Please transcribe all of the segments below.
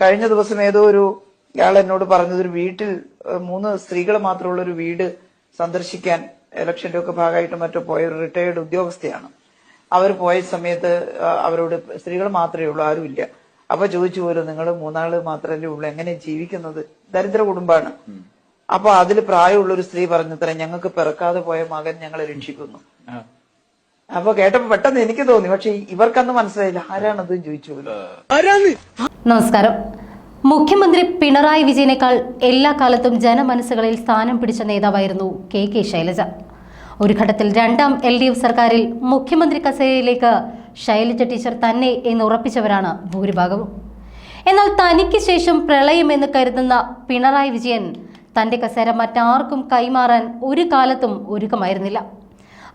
കഴിഞ്ഞ ദിവസം ഏതോ ഒരു ഇയാൾ എന്നോട് പറഞ്ഞത് ഒരു വീട്ടിൽ മൂന്ന് സ്ത്രീകൾ മാത്രമുള്ള ഒരു വീട് സന്ദർശിക്കാൻ ഇലക്ഷന്റെ ഒക്കെ ഭാഗമായിട്ട് മറ്റോ പോയ ഒരു റിട്ടയേർഡ് ഉദ്യോഗസ്ഥയാണ്. അവർ പോയ സമയത്ത് അവരോട് സ്ത്രീകൾ മാത്രമേ ഉള്ളൂ ആരുമില്ല അപ്പൊ ചോദിച്ചു പോലും നിങ്ങൾ മൂന്നാൾ മാത്രമല്ലേ ഉള്ളൂ എങ്ങനെ ജീവിക്കുന്നത്? ദരിദ്ര കുടുംബമാണ്. അപ്പൊ അതിൽ പ്രായമുള്ള ഒരു സ്ത്രീ പറഞ്ഞത്ര ഞങ്ങൾക്ക് പിറക്കാതെ പോയ മകൻ ഞങ്ങളെ രക്ഷിക്കുന്നു. അപ്പൊ കേട്ടപ്പോ പെട്ടെന്ന് എനിക്ക് തോന്നി പക്ഷെ ഇവർക്കന്ന് മനസ്സിലായില്ല ആരാണത് ചോദിച്ചു പോലും. നമസ്കാരം. മുഖ്യമന്ത്രി പിണറായി വിജയനേക്കാൾ എല്ലാ കാലത്തും ജനമനസ്സുകളിൽ സ്ഥാനം പിടിച്ച നേതാവായിരുന്നു കെ കെ ശൈലജ. ഒരു ഘട്ടത്തിൽ രണ്ടാം എൽ ഡി എഫ് സർക്കാരിൽ മുഖ്യമന്ത്രി കസേരയിലേക്ക് ശൈലജ ടീച്ചർ തന്നെ എന്ന് ഉറപ്പിച്ചവരാണ് ഭൂരിഭാഗവും. എന്നാൽ തനിക്ക് ശേഷം പ്രളയമെന്ന് കരുതുന്ന പിണറായി വിജയൻ തന്റെ കസേര മറ്റാർക്കും കൈമാറാൻ ഒരു കാലത്തും ഒരുക്കമായിരുന്നില്ല.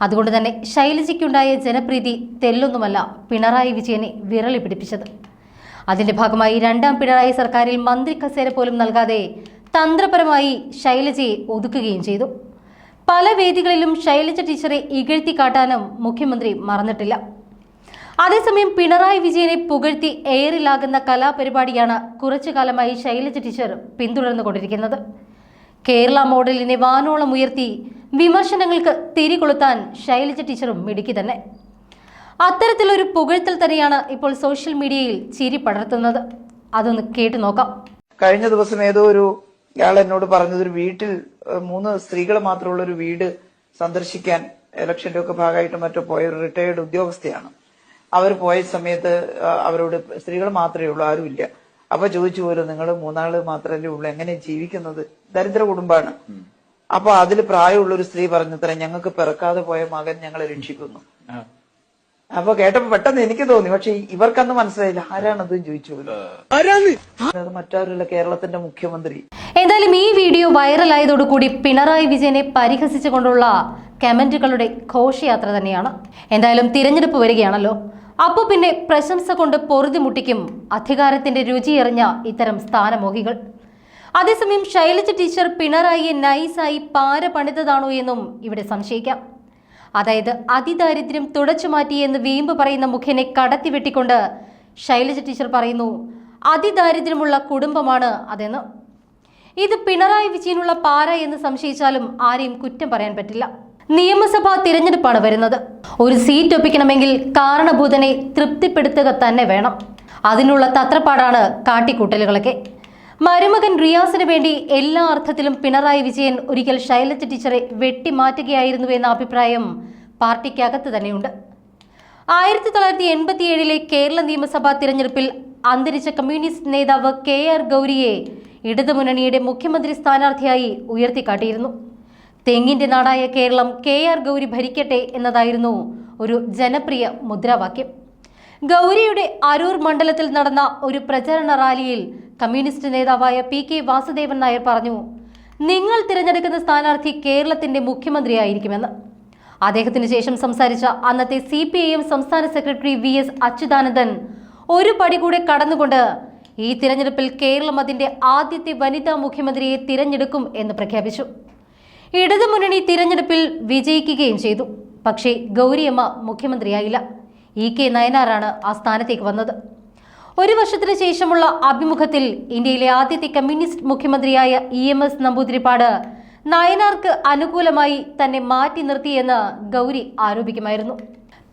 അതുകൊണ്ട് തന്നെ ശൈലജയ്ക്കുണ്ടായ ജനപ്രീതി തെല്ലൊന്നുമല്ല പിണറായി വിജയനെ വിരളി പിടിപ്പിച്ചത് അതിന്റെ ഭാഗമായി രണ്ടാം പിണറായി സർക്കാരിൽ മന്ത്രി കസേര പോലും നൽകാതെ തന്ത്രപരമായി ശൈലജയെ ഒതുക്കുകയും ചെയ്തു. പല വേദികളിലും ശൈലജ ടീച്ചറെ ഇകഴ്ത്തി കാട്ടാനും മുഖ്യമന്ത്രി മറന്നിട്ടില്ല. അതേസമയം പിണറായി വിജയനെ പുകഴ്ത്തി എയറിലാകുന്ന കലാപരിപാടിയാണ് കുറച്ചു കാലമായി ശൈലജ ടീച്ചർ പിന്തുടർന്നുകൊണ്ടിരിക്കുന്നത്. കേരള മോഡലിനെ വാനോളം ഉയർത്തി വിമർശനങ്ങൾക്ക് തിരികൊളുത്താൻ ശൈലജ ടീച്ചറും മിടുക്കി തന്നെ. അത്തരത്തിലൊരു പുകഴ്ത്തൽ തന്നെയാണ് ഇപ്പോൾ സോഷ്യൽ മീഡിയയിൽ ചിരി പടർത്തുന്നത്. അതൊന്ന് കേട്ടു നോക്കാം. കഴിഞ്ഞ ദിവസം ഏതോ ഒരു ഇയാൾ എന്നോട് പറഞ്ഞത് ഒരു വീട്ടിൽ മൂന്ന് സ്ത്രീകൾ മാത്രമുള്ള ഒരു വീട് സന്ദർശിക്കാൻ ഇലക്ഷന്റെ ഒക്കെ ഭാഗമായിട്ട് മറ്റോ പോയ ഒരു റിട്ടയേർഡ് ഉദ്യോഗസ്ഥയാണ്. അവർ പോയ സമയത്ത് അവരോട് സ്ത്രീകൾ മാത്രമേ ഉള്ളൂ ആരുമില്ല അപ്പൊ ചോദിച്ചു പോലും നിങ്ങൾ മൂന്നാൾ മാത്രമല്ലേ ഉള്ളൂ? എങ്ങനെ ജീവിക്കുന്നത്? ദരിദ്ര കുടുംബമാണ് അപ്പൊ അതിൽ പ്രായമുള്ള ഒരു സ്ത്രീ പറഞ്ഞത്ര ഞങ്ങൾക്ക് പിറക്കാതെ പോയ മകൻ ഞങ്ങളെ രക്ഷിക്കുന്നു. അപ്പൊ കേട്ടപ്പോ പെട്ടെന്ന് എനിക്ക് തോന്നി. പക്ഷെ ഇവർക്കന്ന് മനസ്സിലായില്ല. ആരാണത് ചോദിച്ചു അത് മറ്റാരുള്ള കേരളത്തിന്റെ മുഖ്യമന്ത്രി. എന്തായാലും ഈ വീഡിയോ വൈറലായതോടുകൂടി പിണറായി വിജയനെ പരിഹസിച്ചുകൊണ്ടുള്ള കമന്റുകളുടെ ഘോഷയാത്ര തന്നെയാണ്. എന്തായാലും തിരഞ്ഞെടുപ്പ് വരികയാണല്ലോ. അപ്പോൾ പിന്നെ പ്രശംസ കൊണ്ട് പൊറുതിമുട്ടിക്കും അധികാരത്തിന്റെ അധികാരത്തിന്റെ രുചിയെറിഞ്ഞ ഇത്തരം സ്ഥാനമോഹികൾ. അതേസമയം ശൈലജ ടീച്ചർ പിണറായിയെ നൈസായി പാര പണിതതാണോ എന്നും ഇവിടെ സംശയിക്കാം. അതായത് അതിദാരിദ്ര്യം തുടച്ചു മാറ്റി എന്ന് വീമ്പ് പറയുന്ന മുഖ്യനെ കടത്തി വെട്ടിക്കൊണ്ട് ശൈലജ ടീച്ചർ പറയുന്നു അതിദാരിദ്ര്യമുള്ള കുടുംബമാണ് അതെന്ന്. ഇത് പിണറായി വിജയനുള്ള പാര എന്ന് സംശയിച്ചാലും ആരെയും കുറ്റം പറയാൻ പറ്റില്ല. നിയമസഭാ തിരഞ്ഞെടുപ്പാണ് വരുന്നത്. ഒരു സീറ്റ് ഒപ്പിക്കണമെങ്കിൽ കാരണഭൂതനെ തൃപ്തിപ്പെടുത്തുക തന്നെ വേണം. അതിനുള്ള തത്രപ്പാടാണ് കാട്ടിക്കൂട്ടലുകളൊക്കെ. മരുമകൻ റിയാസിന് വേണ്ടി എല്ലാ അർത്ഥത്തിലും പിണറായി വിജയൻ ഒരിക്കൽ ശൈലജ ടീച്ചറെ വെട്ടിമാറ്റുകയായിരുന്നു എന്ന അഭിപ്രായം പാർട്ടിക്കകത്ത് തന്നെയുണ്ട്. ആയിരത്തി തൊള്ളായിരത്തി എൺപത്തിയേഴിലെ കേരള നിയമസഭാ തിരഞ്ഞെടുപ്പിൽ അന്തരിച്ച കമ്മ്യൂണിസ്റ്റ് നേതാവ് കെ ആർ ഗൗരിയെ ഇടതുമുന്നണിയുടെ മുഖ്യമന്ത്രി സ്ഥാനാർത്ഥിയായി ഉയർത്തിക്കാട്ടിയിരുന്നു. തെങ്ങിന്റെ നാടായ കേരളം കെ ആർ ഗൗരി ഭരിക്കട്ടെ എന്നതായിരുന്നു ഒരു ജനപ്രിയ മുദ്രാവാക്യം. ഗൗരിയുടെ അരൂർ മണ്ഡലത്തിൽ നടന്ന ഒരു പ്രചരണ റാലിയിൽ കമ്മ്യൂണിസ്റ്റ് നേതാവായ പി കെ വാസുദേവൻ നായർ പറഞ്ഞു നിങ്ങൾ തിരഞ്ഞെടുക്കുന്ന സ്ഥാനാർത്ഥി കേരളത്തിന്റെ മുഖ്യമന്ത്രിയായിരിക്കുമെന്ന്. അദ്ദേഹത്തിന് ശേഷം സംസാരിച്ച അന്നത്തെ സി പി ഐ എം സംസ്ഥാന സെക്രട്ടറി വി എസ് അച്യുതാനന്ദൻ ഒരു പടി കൂടെ കടന്നുകൊണ്ട് ഈ തിരഞ്ഞെടുപ്പിൽ കേരളം അതിന്റെ ആദ്യത്തെ വനിതാ മുഖ്യമന്ത്രിയെ തിരഞ്ഞെടുക്കും എന്ന് പ്രഖ്യാപിച്ചു. ഇടതുമുന്നണി തിരഞ്ഞെടുപ്പിൽ വിജയിക്കുകയും ചെയ്തു പക്ഷേ ഗൗരിയമ്മ മുഖ്യമന്ത്രിയായില്ല. ഇ കെ നയനാറാണ് ആ സ്ഥാനത്തേക്ക് വന്നത്. ഒരു വർഷത്തിന് ശേഷമുള്ള അഭിമുഖത്തിൽ ഇന്ത്യയിലെ ആദ്യത്തെ കമ്മ്യൂണിസ്റ്റ് മുഖ്യമന്ത്രിയായ ഇ എം എസ് നമ്പൂതിരിപ്പാട് നയനാർക്ക് അനുകൂലമായി തന്നെ മാറ്റി നിർത്തിയെന്ന് ഗൗരി ആരോപിക്കുമായിരുന്നു.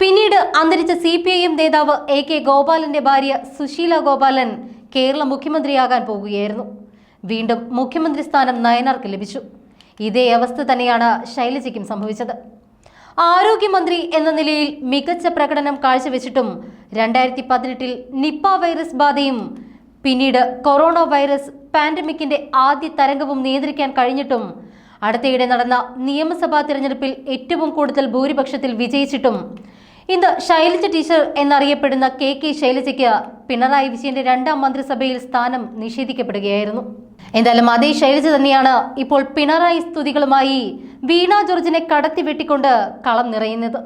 പിന്നീട് അന്തരിച്ച സി പി ഐ എം നേതാവ് എ കെ ഗോപാലന്റെ ഭാര്യ സുശീല ഗോപാലൻ കേരള മുഖ്യമന്ത്രിയാകാൻ പോകുകയായിരുന്നു. വീണ്ടും മുഖ്യമന്ത്രി സ്ഥാനം നയനാർക്ക് ലഭിച്ചു. ഇതേ അവസ്ഥ തന്നെയാണ് ശൈലജയ്ക്കും സംഭവിച്ചത്. ആരോഗ്യമന്ത്രി എന്ന നിലയിൽ മികച്ച പ്രകടനം കാഴ്ചവെച്ചിട്ടും രണ്ടായിരത്തി പതിനെട്ടിൽ നിപ്പ വൈറസ് ബാധയും പിന്നീട് കൊറോണ വൈറസ് പാൻഡമിക്കിന്റെ ആദ്യ തരംഗവും നിയന്ത്രിക്കാൻ കഴിഞ്ഞിട്ടും അടുത്തയിടെ നടന്ന നിയമസഭാ തിരഞ്ഞെടുപ്പിൽ ഏറ്റവും കൂടുതൽ ഭൂരിപക്ഷത്തിൽ വിജയിച്ചിട്ടും. ഇന്ന് ശൈലജ ടീച്ചർ എന്നറിയപ്പെടുന്ന കെ കെ ശൈലജയ്ക്ക് പിണറായി വിജയന്റെ രണ്ടാം മന്ത്രിസഭയിൽ സ്ഥാനം നിഷേധിക്കപ്പെടുകയായിരുന്നു. എന്തായാലും അതേ ശൈലജ തന്നെയാണ് ഇപ്പോൾ പിണറായി സ്തുതികളുമായി വീണ ജോർജിനെ കടത്തി വെട്ടിക്കൊണ്ട് കളം നിറയുന്നത്.